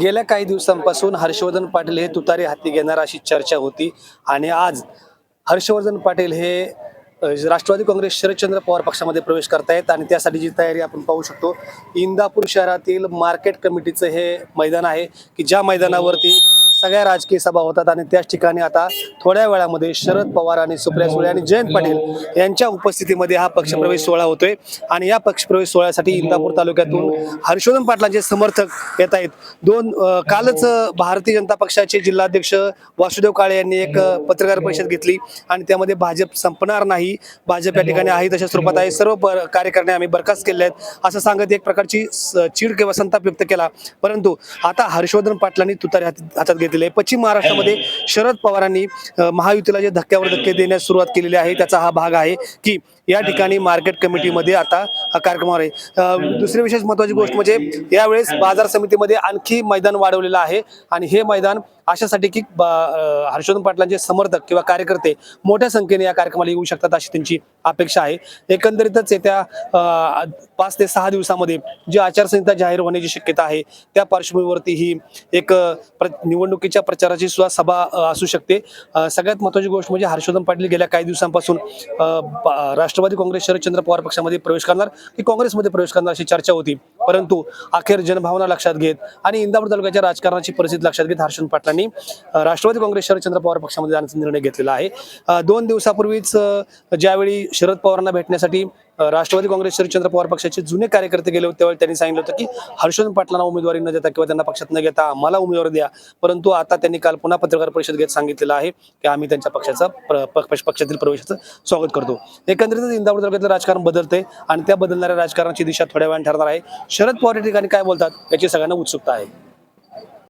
गेल्या काही दिवसांपासून हर्षवर्धन पाटील हे तुतारी हाती घेणार अशी चर्चा होती आणि आज हर्षवर्धन पाटील हे राष्ट्रवादी काँग्रेस शरदचंद्र पवार पक्षामध्ये प्रवेश करतायत आणि त्यासाठीची तयारी आपण पाहू शकतो इंदापूर शहरातील मार्केट कमिटीचं हे मैदान आहे की ज्या मैदानावरती सगळ्या राजकीय सभा होतात आणि त्याच ठिकाणी आता थोड्या वेळामध्ये शरद पवार आणि सुप्रिया सुळे आणि जयंत पाटील यांच्या उपस्थितीमध्ये हा पक्षप्रवेश सोहळा होतोय. आणि या पक्षप्रवेश सोहळ्यासाठी इंदापूर तालुक्यातून हर्षवर्धन पाटलांचे समर्थक येत आहेत. दोन कालच भारतीय जनता पक्षाचे जिल्हाध्यक्ष वासुदेव काळे यांनी एक पत्रकार परिषद घेतली आणि त्यामध्ये भाजप संपणार नाही भाजप या ठिकाणी आहे तशा स्वरूपात आहे. सर्व कार्यकर्ते आम्ही बरखास्त केले आहेत. असं सांगत एक प्रकारची स- चीड किंवा संताप व्यक्त केला. परंतु आता हर्षवर्धन पाटलांनी तुतारी हातात घेतली. आहे पश्चिम महाराष्ट्रामध्ये शरद पवारांनी महायुतीला जे धक्क्यावर धक्के देण्यास सुरुवात केलेली आहे त्याचा हा भाग आहे की या ठिकाणी मार्केट कमिटीमध्ये आता हा कार्यक्रम आहे. दुसरी विशेष महत्वाची गोष्ट म्हणजे यावेळेस बाजार समितीमध्ये आणखी मैदान वाढवलेलं आहे आणि हे मैदान अशासाठी की हर्षवर्धन पाटलांचे समर्थक किंवा कार्यकर्ते मोठ्या संख्येने या कार्यक्रमाला येऊ शकतात अशी त्यांची अपेक्षा आहे. एकंदरीतच येत्या पाच ते सहा दिवसामध्ये जी आचारसंहिता जाहीर होण्याची शक्यता आहे त्या पार्श्वभूमीवरती ही एक प्र- निवडणुकीच्या प्रचाराची सुद्धा सभा असू शकते. सगळ्यात महत्वाची गोष्ट म्हणजे हर्षवर्धन पाटील गेल्या काही दिवसांपासून राष्ट्रवादी काँग्रेस शरदचंद्र पवार पक्षामध्ये प्रवेश करणार की काँग्रेसमध्ये प्रवेश करणार अशी चर्चा होती. परंतु अखेर जनभावना लक्षात घेत आणि इंदापूर तालुक्याच्या राजकारणाची परिस्थिती लक्षात घेत हर्षवर्धन पाटलांनी राष्ट्रवादी काँग्रेस शरदचंद्र पवार पक्षामध्ये जाण्याचा निर्णय घेतलेला आहे. दोन दिवसापूर्वीच ज्यावेळी शरद पवारांना भेटण्यासाठी राष्ट्रवादी काँग्रेस शरदचंद्र पवार पक्षाचे जुने कार्यकर्ते गेले होते त्यावेळी त्यांनी सांगितलं होतं की हर्षवर्धन पाटलांना उमेदवारी न देता किंवा त्यांना पक्षात न घेता आम्हाला उमेदवारी द्या. परंतु आता त्यांनी काल पुन्हा पत्रकार परिषद घेत सांगितलेलं आहे की आम्ही त्यांच्या पक्षाचा पक्षातील प्रवेशाचं स्वागत करतो. एकंदरीतच इंदापूर तालुक्यातलं राजकारण बदलते आणि त्या बदलणाऱ्या राजकारणाची दिशा थोड्या वेळाने ठरणार आहे. शरद पवार या ठिकाणी काय बोलतात याची सगळ्यांना उत्सुकता आहे.